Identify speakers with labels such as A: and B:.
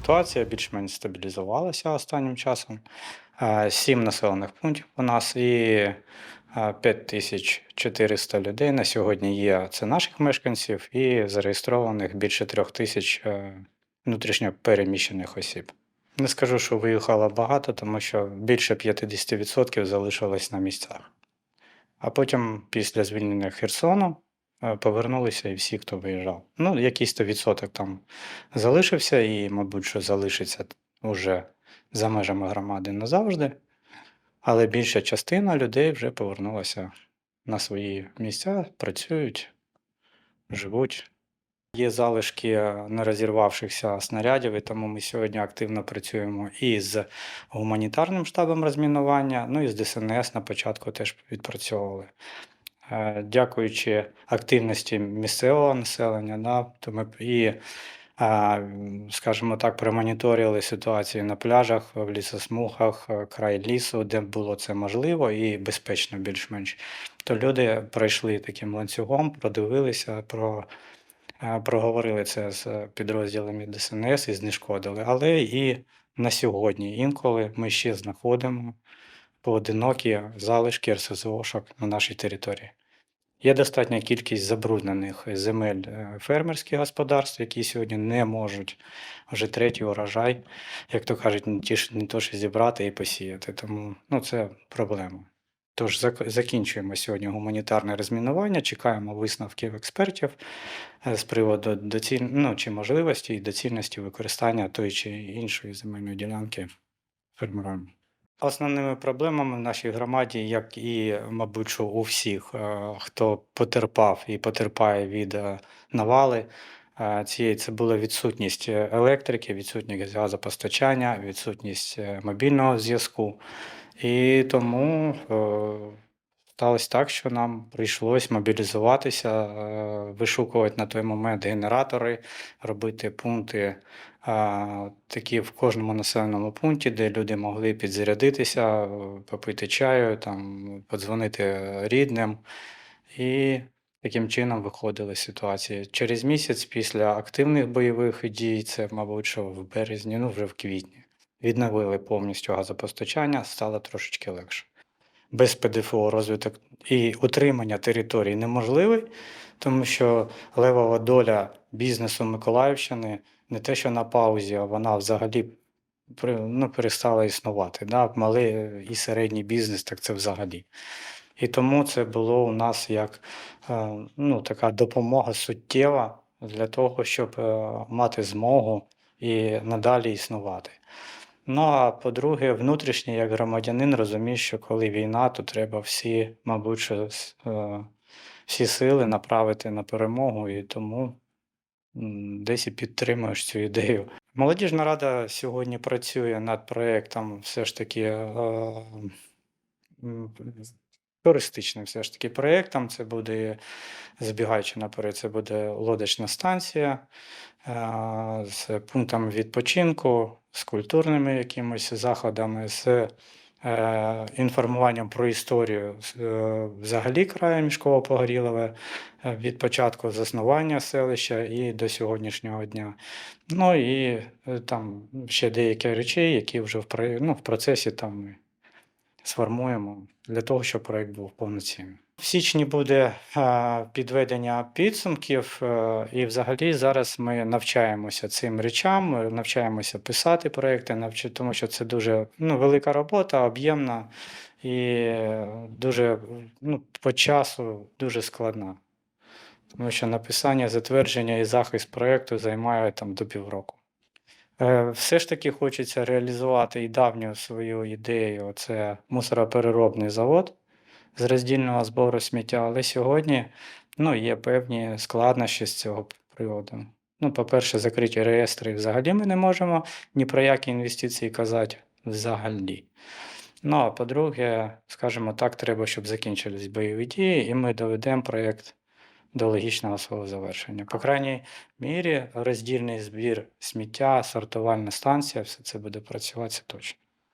A: ситуація більш-менш стабілізувалася останнім часом. Е, Сім населених пунктів у нас і е, 5400 людей на сьогодні є. Це наших мешканців, і зареєстрованих більше трьох тисяч е, внутрішньо переміщених осіб. Не скажу, що виїхало багато, тому що більше 50% залишилось на місцях. А потім, після звільнення Херсону, е, повернулися і всі, хто виїжджав. Ну, якийсь то відсоток там залишився, і, мабуть, що залишиться уже за межами громади назавжди. Але більша частина людей вже повернулася на свої місця, працюють, живуть. Є залишки е, нерозірвавшихся снарядів, і тому ми сьогодні активно працюємо і з гуманітарним штабом розмінування, ну і з ДСНС на початку теж відпрацьовували. Е, Дякуючи активності місцевого населення, да, то ми і, е, скажімо так, промоніторили ситуацію на пляжах, в лісосмугах, е, край лісу, де було це можливо і безпечно більш-менш. То люди пройшли таким ланцюгом, продивилися, про, проговорили це з підрозділами ДСНС і знешкодили. Але і на сьогодні інколи ми ще знаходимо поодинокі залишки РСЗОшок на нашій території. Є достатня кількість забруднених земель е, фермерських господарств, які сьогодні не можуть вже третій урожай, як то кажуть, не, то, що зібрати і посіяти. Тому ну, це проблема. Тож закінчуємо сьогодні гуманітарне розмінування, чекаємо висновків експертів е, з приводу доціль... ну, чи можливості і доцільності використання тої чи іншої земельної ділянки фермерами. Основними проблемами в нашій громаді, як і, мабуть, що у всіх, е, хто потерпав і потерпає від е, навали е, цієї, це була відсутність електрики, відсутність газопостачання, відсутність мобільного зв'язку. І тому сталося так, що нам прийшлось мобілізуватися, е, вишукувати на той момент генератори, робити пункти такі в кожному населеному пункті, де люди могли підзарядитися, е, попити чаю, там, подзвонити рідним. І таким чином виходили з ситуації. Через місяць після активних бойових дій, це, мабуть, що в березні, ну вже в квітні, відновили повністю газопостачання, стало трошечки легше. Без ПДФО розвиток і утримання територій неможливий, тому що левова доля бізнесу Миколаївщини не те, що на паузі, а вона взагалі ну, перестала існувати. Да? Малий і середній бізнес, так це взагалі. І тому це було у нас як е, ну, така допомога суттєва для того, щоб е, мати змогу і надалі існувати. Ну а по-друге, внутрішній, як громадянин, розуміє, що коли війна, то треба всі, мабуть, що, е, всі сили направити на перемогу, і тому десь і підтримуєш цю ідею. Молодіжна рада сьогодні працює над проєктом все ж таки е, туристичним все ж таки проєктом. Це буде, забігаючи наперед, це буде лодочна станція е, з пунктами відпочинку, з культурними якимись заходами, з е, інформуванням про історію е, взагалі краю міського Погорілове від початку заснування селища і до сьогоднішнього дня. Ну і е, там ще деякі речі, які вже в, ну, в процесі там ми сформуємо для того, щоб проект був повноцінним. В січні буде е, підведення підсумків, е, і взагалі зараз ми навчаємося цим речам, навчаємося писати проекти, тому що це дуже ну, велика робота, об'ємна і е, дуже ну, по часу дуже складна. Тому що написання, затвердження і захист проекту займає там до півроку. Е, Все ж таки хочеться реалізувати і давню свою ідею це мусоропереробний завод з роздільного збору сміття, але сьогодні ну, є певні складнощі з цього приводу. Ну, по-перше, закриті реєстри взагалі ми не можемо ні про які інвестиції казати взагалі. Ну, а по-друге, скажімо так, треба, щоб закінчились бойові дії, і ми доведемо проєкт до логічного свого завершення. По крайній мірі, роздільний збір сміття, сортувальна станція, все це буде працювати точно.